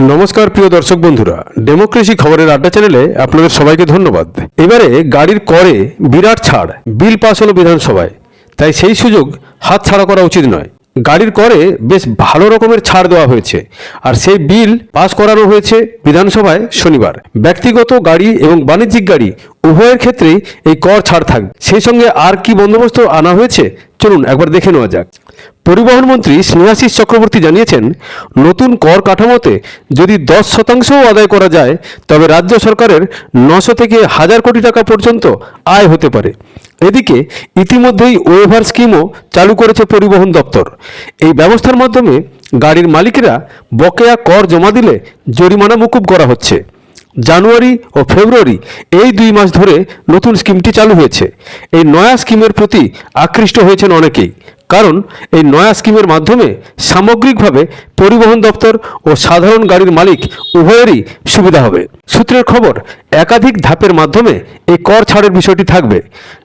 নমস্কার, প্রিয় দর্শক বন্ধুরা। ডেমোক্রেসি খবরের আড্ডা চ্যানেলে আপনাদের সবাইকে ধন্যবাদ। এবারে গাড়ির করে বিরাট ছাড়, বিল পাস হলো বিধানসভায়। তাই সেই সুযোগ হাতছাড়া করা উচিত নয়। গাড়ির করে বেশ ভালো রকমের ছাড় দেওয়া হয়েছে। আর সেই বিল পাস করানো হয়েছে বিধানসভায় শনিবার। ব্যক্তিগত গাড়ি এবং বাণিজ্যিক গাড়ি উভয়ের ক্ষেত্রেই এই কর ছাড় থাকবে। সেই সঙ্গে আর কি বন্দোবস্ত আনা হয়েছে? চলুন একবার দেখে নেওয়া যাক। পরিবহন মন্ত্রী চক্রবর্তী জানিয়েছেন, নতুন কর কাঠামোতে যদি দশ শতাংশও আদায় করা যায়, তবে রাজ্য সরকারের নশো থেকে হাজার কোটি টাকা পর্যন্ত আয় হতে পারে। এদিকে, ইতিমধ্যেই ওয়েভার স্কিমও চালু করেছে পরিবহন দপ্তর। এই ব্যবস্থার মাধ্যমে গাড়ির মালিকেরা বকেয়া কর জমা দিলে জরিমানা মুকুব করা হচ্ছে। জানুয়ারি ও ফেব্রুয়ারি এই দুই মাস ধরে নতুন স্কিমটি চালু হয়েছে। এই নয়া স্কিমের প্রতি আকৃষ্ট হয়েছেন অনেকেই। কারণ এই নয়া স্কিমের মাধ্যমে সামগ্রিকভাবে পরিবহন দপ্তর ও সাধারণ গাড়ির মালিক উভয়েরই সুবিধা হবে। সূত্রের খবর, একাধিক ধাপের মাধ্যমে এই কর ছাড়ের বিষয়টি থাকবে।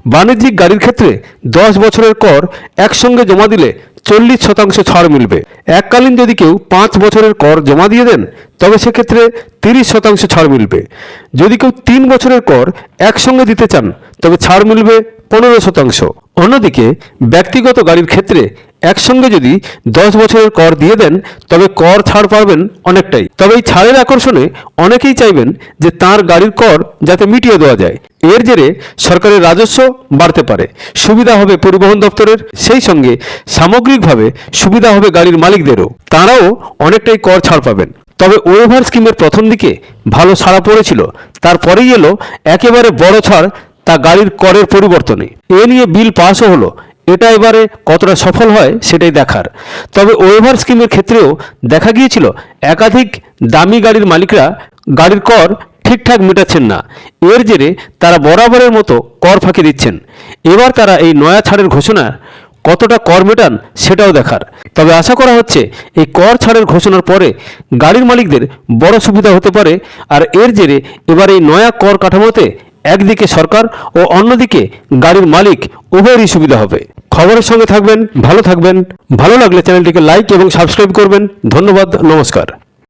বাণিজ্যিক গাড়ির ক্ষেত্রে দশ বছরের কর একসঙ্গে জমা দিলে চল্লিশ শতাংশ ছাড় মিলবে। এককালীন যদি কেউ পাঁচ বছরের কর জমা দিয়ে দেন, তবে সেক্ষেত্রে তিরিশ শতাংশ ছাড় মিলবে। যদি কেউ তিন বছরের কর একসঙ্গে দিতে চান, তবে ছাড় মিলবে পনেরো শতাংশ। অন্যদিকে ব্যক্তিগত গাড়ির ক্ষেত্রে একসঙ্গে যদি দশ বছরের কর দিয়ে দেন, তবে কর ছাড় পাবেন অনেকটাই। তবে এই ছাড়ের আকর্ষণে অনেকেই চাইবেন যে তার গাড়ির কর যাতে মিটিয়ে দেওয়া যায়। এর জেরে সরকারের রাজস্ব বাড়তে পারে। সুবিধা হবে পরিবহন দপ্তরের, সেই সঙ্গে সামগ্রিকভাবে সুবিধা হবে গাড়ির মালিকদেরও। তাঁরাও অনেকটাই কর ছাড় পাবেন। তবে ওয়েভার স্কিমের প্রথম দিকে ভালো সাড়া পড়েছিল। তারপরেই এলো একেবারে বড় ছাড় তা গাড়ির করের পরিবর্তনে। এ নিয়ে বিল পাসও হলো। এটা এবারে কতটা সফল হয় সেটাই দেখার। তবে ওয়েভার স্কিমের ক্ষেত্রেও দেখা গিয়েছিল, একাধিক দামি গাড়ির মালিকরা গাড়ির কর ঠিকঠাক মেটাচ্ছেন না। এর জেরে তারা বরাবরের মতো কর ফাঁকি দিচ্ছেন। এবার তারা এই নয়া ছাড়ের ঘোষণা কতটা কর মেটান সেটাও দেখার। তবে আশা করা হচ্ছে, এই কর ছাড়ের ঘোষণার পরে গাড়ির মালিকদের বড় সুবিধা হতে পারে। আর এর জেরে এবার এই নয়া কর কাঠামোতে একদিকে সরকার ও অন্যদিকে গাড়ির মালিক, উভয়েরই সুবিধা হবে। খবরের সঙ্গে থাকবেন, ভালো থাকবেন। ভালো লাগলে চ্যানেলটিকে লাইক এবং সাবস্ক্রাইব করবেন। ধন্যবাদ, নমস্কার।